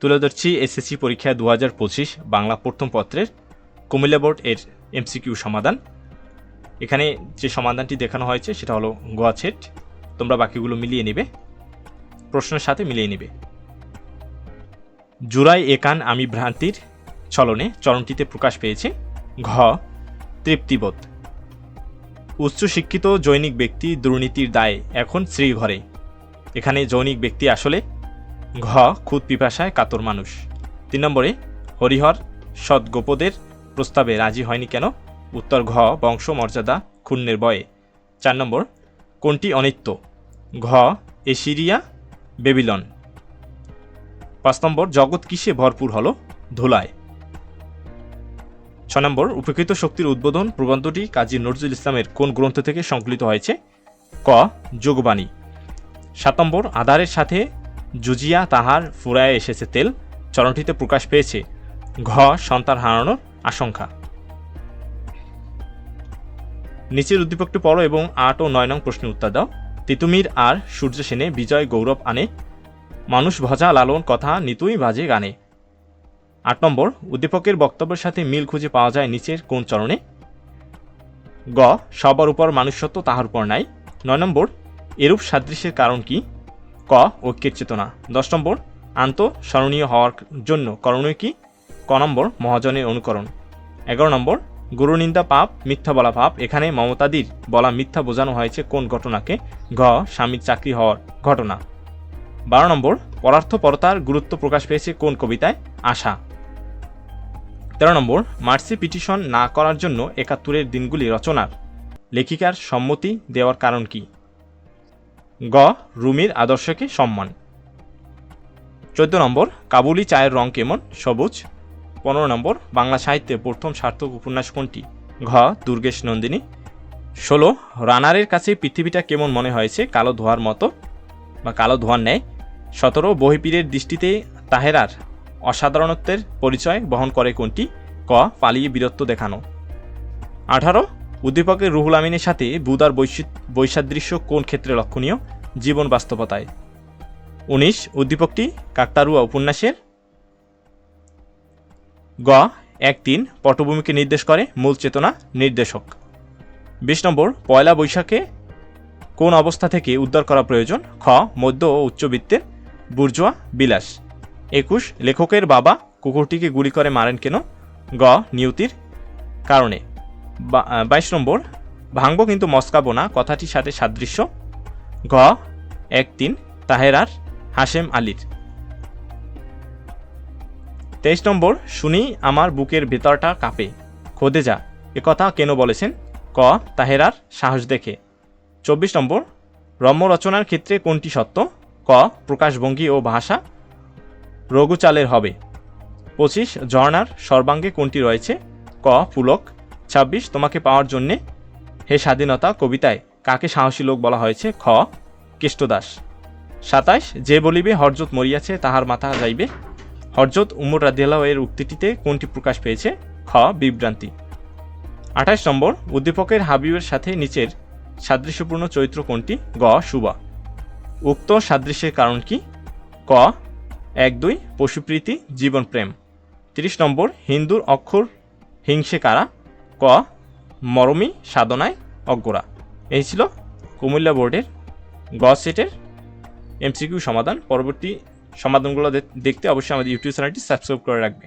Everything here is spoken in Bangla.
তুলে ধরছি এসএসসি পরীক্ষা দু হাজার পঁচিশ, বাংলা প্রথম পত্রের কুমিল্লা বোর্ড এর এমসিকিউ সমাধান। এখানে যে সমাধানটি দেখানো হয়েছে, সেটা হলো গোয়া সেট। তোমরা বাকিগুলো মিলিয়ে নেবে। প্রশ্নের সাথে মিলিয়ে নেবে। জুরাই একান আমি ভ্রান্তির চলনে চরণটিতে প্রকাশ পেয়েছে। ঘ, তৃপ্তিবোধ। উচ্চশিক্ষিত জৈনিক ব্যক্তি দুর্নীতির দায়ে এখন শ্রীঘরে। এখানে জৈনিক ব্যক্তি আসলে ঘ খুদ পিপাসায় কাতর মানুষ। তিন নম্বরে, হরিহর সদ্গোপদের প্রস্তাবে রাজি হয়নি কেন? উত্তর, ঘ বংশ মর্যাদা ক্ষুণ্ণের বয়ে। চার নম্বর, কোনটি অনিত্য? ঘ এশিরিয়া বেবিলন। পাঁচ নম্বর, জগৎ কিসে ভরপুর হলো? ধুলায়। ছ নম্বর উপেক্ষিত শক্তির উদ্বোধন প্রবন্ধটি কাজী নজরুল ইসলামের কোন গ্রন্থ থেকে সংকলিত হয়েছে? ক, যোগবাণী। সাত নম্বর, আধারের সাথে জুজিয়া তাহার ফুরায় এসেছে তেল, চরণটিতে প্রকাশ পেয়েছে ঘ, সন্তান হারানোর আশঙ্কা। নিচের উদ্দীপকটি পড়ো এবং আট ও নয় নং প্রশ্নের উত্তর দাও। তিতুমির আর সূর্য সেনে বিজয় গৌরব আনে, মানুষ ভজা লালন কথা নিতুই বাজে গানে। আট নম্বর, উদ্দীপকের বক্তব্যের সাথে মিল খুঁজে পাওয়া যায় নিচের কোন চরণে? গ, সবার উপর মানুষত্ব তাহার উপর নাই। নয় নম্বর, এরূপ সাদৃশ্যের কারণ কি? ক ঐক্যের চেতনা দশ নম্বর, আন্ত স্মরণীয় হওয়ার জন্য করণীয় কি? ক নম্বর, মহাজনের অনুকরণ। এগারো নম্বর, গুরুনিন্দা পাপ, মিথ্যা বলা পাপ। এখানে মমতাদির বলা মিথ্যা বোঝানো হয়েছে কোন ঘটনাকে? ঘ, স্বামীর চাকরি হওয়ার ঘটনা। বারো নম্বর পরার্থপরতার গুরুত্ব প্রকাশ পেয়েছে কোন কবিতায়? আশা। তেরো নম্বর, মার্সি পিটিশন না করার জন্য একাত্তরের দিনগুলি রচনার। লেখিকার সম্মতি দেওয়ার কারণ কি? গ, রুমির আদর্শকে সম্মান। চোদ্দ নম্বর, কাবুলি চায়ের রং কেমন? সবুজ। পনেরো নম্বর, বাংলা সাহিত্যে প্রথম সার্থক উপন্যাস কোনটি? ঘ, দুর্গেশ নন্দিনী। ষোলো, রানারের কাছে পৃথিবীটা কেমন মনে হয়েছে? কালো ধোয়ার মতো বা কালো ধোয়ার ন্যায়। সতেরো বহিপীরের দৃষ্টিতে তাহেরার অসাধারণত্বের পরিচয় বহন করে কোনটি? ক, পালিয়ে বীরত্ব দেখানো। আঠারো উদ্দীপকের রুহুল আমিনের সাথে বুদার বৈসাদৃশ্য কোন ক্ষেত্রে লক্ষণীয়? জীবন বাস্তবতায়। উনিশ, উদ্দীপকটি কাকতারুয়া উপন্যাসের। গ, এক তিন, পটভূমিকে নির্দেশ করে মূল চেতনা নির্দেশক। বিশ নম্বর, পয়লা বৈশাখে কোন অবস্থা থেকে উদ্ধার করা প্রয়োজন? খ, মধ্য ও উচ্চবিত্তের বুর্জোয়া, বিলাস। একুশ, লেখকের বাবা কুকুরটিকে গুলি করে মারেন কেন? গ, নিয়তির কারণে। বাইশ নম্বর ভাঙবো কিন্তু মস্কাবো না, কথাটির সাথে সাদৃশ্য। গ এক তিন, তাহেরার, হাশেম আলীর। তেইশ নম্বর, শুনি, আমার বুকের ভেতরটা কাঁপে, খোদে যা একথা কেন বলেছেন? ক, তাহেরার সাহস দেখে। চব্বিশ নম্বর, রম্য রচনার ক্ষেত্রে কোনটি সত্য? ক, প্রকাশভঙ্গি ও ভাষা। রঘুচালের হবে। পঁচিশ, ঝর্ণার সর্বাঙ্গে কোনটি রয়েছে? ক, পুলক। ছাব্বিশ, তোমাকে পাওয়ার জন্যে হে স্বাধীনতা কবিতায় কাকে সাহসী লোক বলা হয়েছে? খ, কেষ্টদাস। সাতাশ যে বলিবে, হরজত মরিয়াছে, তাহার মাথা যাইবে। হরজত উমর রাদিয়াল্লাহ এর উক্তিটিতে কোনটি প্রকাশ পেয়েছে? খ, বিভ্রান্তি। আঠাশ নম্বর, উদ্দীপকের হাবিবের সাথে নিচের সাদৃশ্যপূর্ণ চরিত্র কোনটি? গ, সুবা। উক্ত সাদৃশ্যের কারণ কি? ক, এক, দুই, পশুপ্রীতি, জীবন প্রেম। তিরিশ নম্বর, হিন্দুর অক্ষর হিংসে কারা? ক, মরমী, সাধনায় অজ্ঞরা। এই ছিল কুমিল্লা বোর্ডের গ সেটের এমসিকিউ সমাধান। পরবর্তী সমাধানগুলো দেখতে অবশ্যই আমাদের ইউটিউব চ্যানেলটি সাবস্ক্রাইব করে রাখবে।